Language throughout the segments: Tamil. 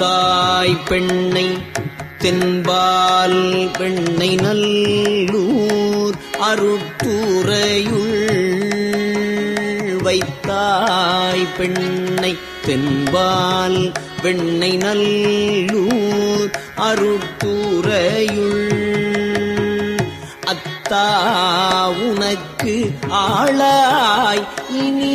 தாய் பெண்ணை தென்பால் பெண்ணை நல்லூர் அருத்துறையுள் வைத்தாய் பெண்ணை தென்பால் பெண்ணை நல்லூர் அருத்துறையுள் அத்தா உனக்கு ஆளாய் இனி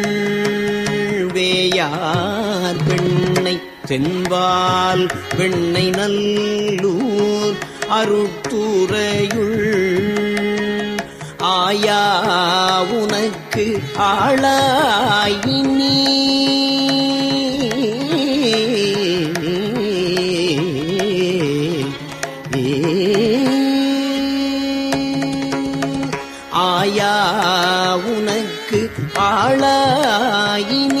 வேயார் பெண்ணை தென்பால் வெண்ணை நல்லூர் அருட்டுறையுள் ஆயா உனக்கு ஆளாயினி. ஆயா உனக்கு ஆளாயினி.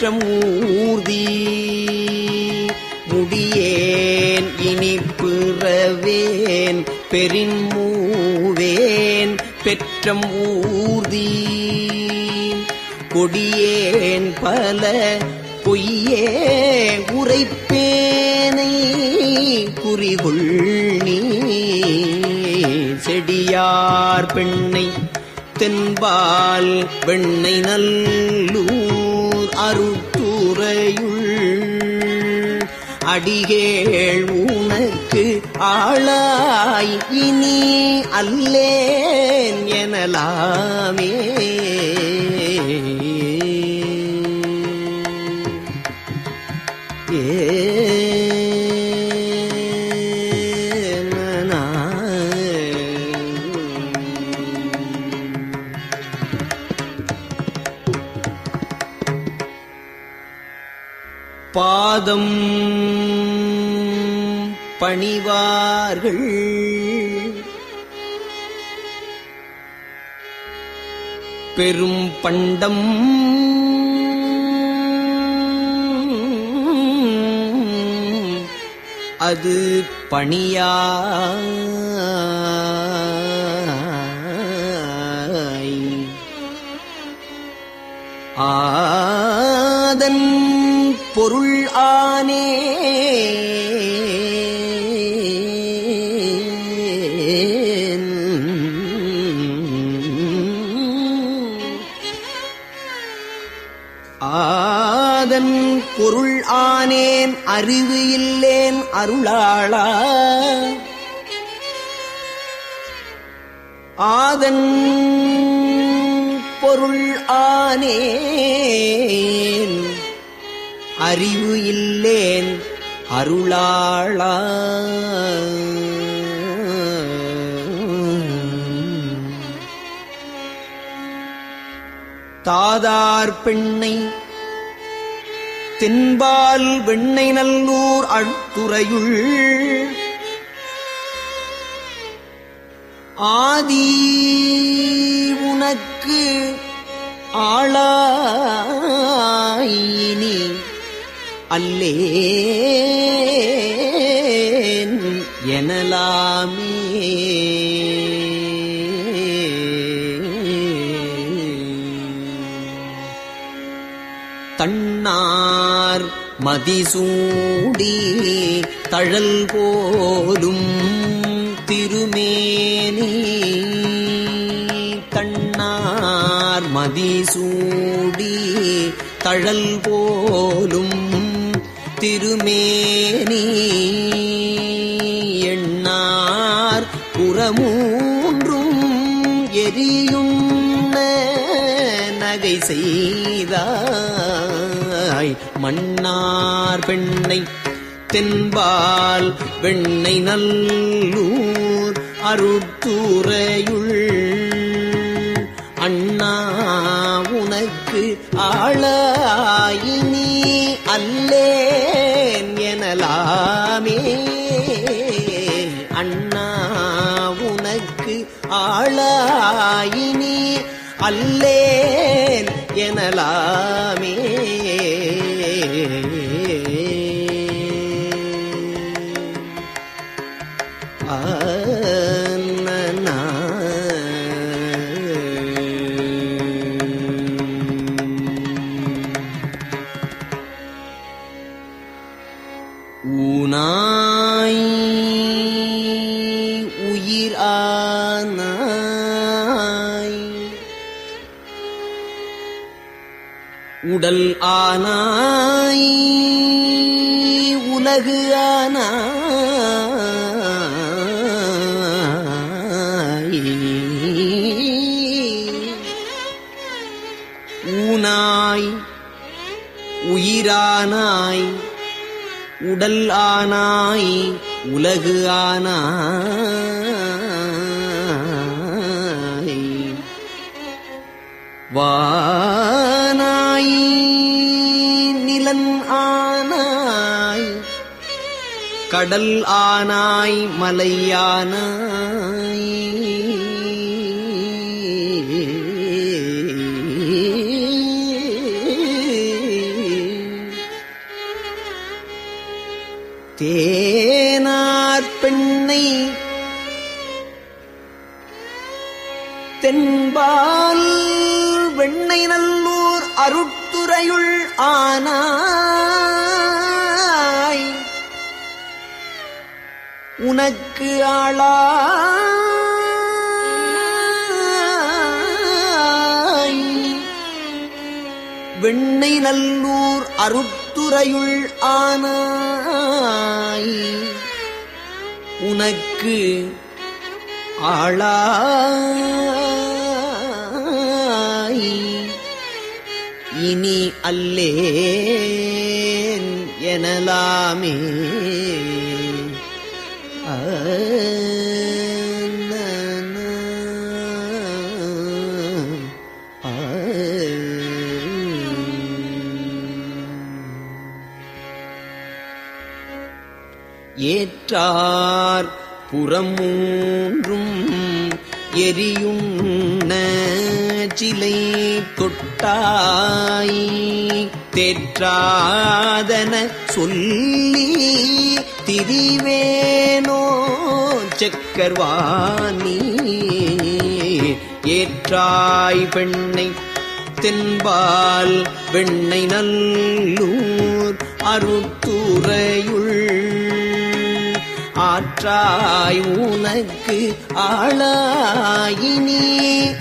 முற்றம் ஊர்தி முடியேன் இனி பிறவேன் பெரின்மூவேன் பெற்றம் ஊர்தி. கொடியேன் பல பொய்யே உரைப்பேனை குறிகுள் நீ. செடியார் பெண்ணை தென்பால் வெண்ணை நல்லூர். அருத்துறையுள் அடிகேள் உனக்கு ஆளாய் இனி அல்லேன் எனலாமே. பணிவார்கள் பெரும் பண்டம் அது பணியா ஆதன் பொருள் ஆனே ஆதன் பொருள் ஆனேன் அறிவு இல்லேன் அருளாளா. ஆதன் பொருள் ஆனேன் அறிவு இல்லேன் அருளாளா. தாதார் பெண்ணை தென்பால் வெண்ணை நல்லூர் அழ்த்துறையுள் ஆதி உனக்கு ஆளாயினி அல்லே எனலாமே. தன்னார் மதிசூடி தழல் போலும் திருமேனி. தன்னார் மதிசூடி தழல் போலும் திருமேனி. எண்ணார் புறமூன்றும் எரியும் நகை செய்தாய் மன்னார் பெண்ணை தென்பால் வெண்ணை நல்லூர் அருட்துறையுள். அண்ணா உனக்கு ஆளாயினி அல்லேன் எனலாமே. அண்ணா உனக்கு ஆளாயினி அல்லேன் எனலா அழகு ஆனாய் ஊனாய் உயிரானாய் உடல் ஆனாய் உலகு ஆனாய். வானாய் நிலன் ஆனாய் கடல் ஆனாய் மலையானாய் தேனார் பெண்ணை தென்பால் வெண்ணை நல்லூர் அருட்துறையுள் ஆனாய் உனக்கு ஆளா வெண்ணை நல்லூர் அருத்துறையுள் ஆனாய். உனக்கு ஆளாய். இனி அல்லேன் எனலாமே. ஏற்றார் புறமூன்றும் எரியும் சிலை தொட்டாய் தேற்றாதன சொல்லி திரிவேனோ செக்கர்வாணி. ஏற்றாய் பெண்ணை தென்பால் வெண்ணை நல்லூர் அருத்துறையுள் ஆற்றாய் உனக்கு ஆளாயினி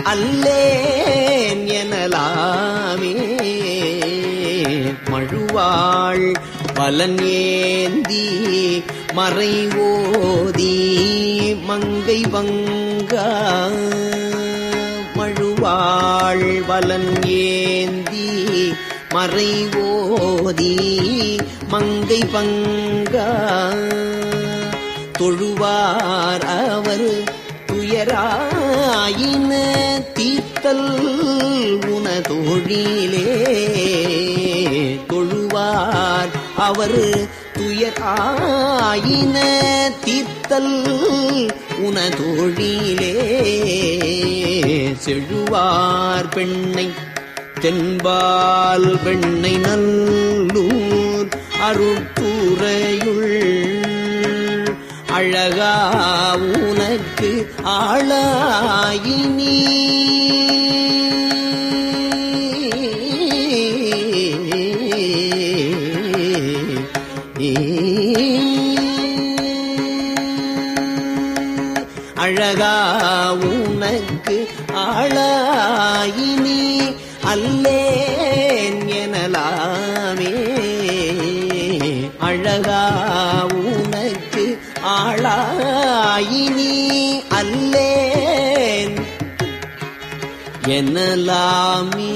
அல்லேன் எனலாமே. மழுவாள் பலன் ஏந்தி மறை ஓதி மங்கை வங்கா மழுவாள் பலன் ஏந்தி மறை ஓதி மங்கை பங்கா தொழுவார் அவர் துயராயின தீர்த்தல் உனதொழிலே தொழுவார் அவர் துயராயின தீர்த்தல் உனதொழிலே. செழுவார் பெண்ணை தென்பால் பெண்ணை நல்லூர் அருட்புறையுள். அழகா உனக்கு ஆளாயினீ அழகா உனக்கு ஆளாயினி அல்லேன் எனலாமே. அழகா உனக்கு ஆளாயினி அல்லேன் எனலாமே.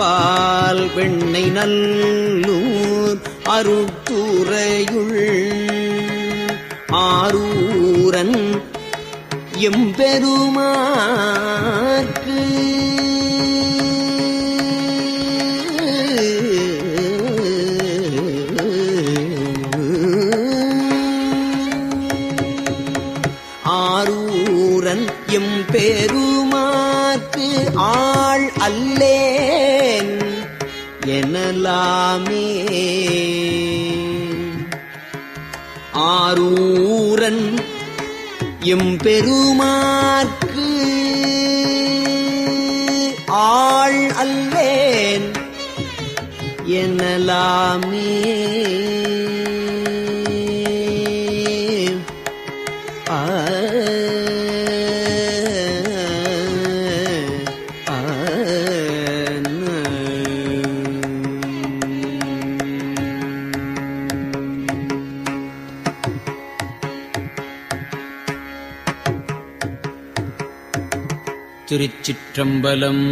பெண்ணை தென்பால் வெண்ணை நல்லூர் அருத்துறையுள் ஆரூரன் எம்பெருமாற்கு ஆரூரன். எம்பெருமாற்கு ஆள் அல்லேன். எனலாமே திருச்சிற்றம்பலம்.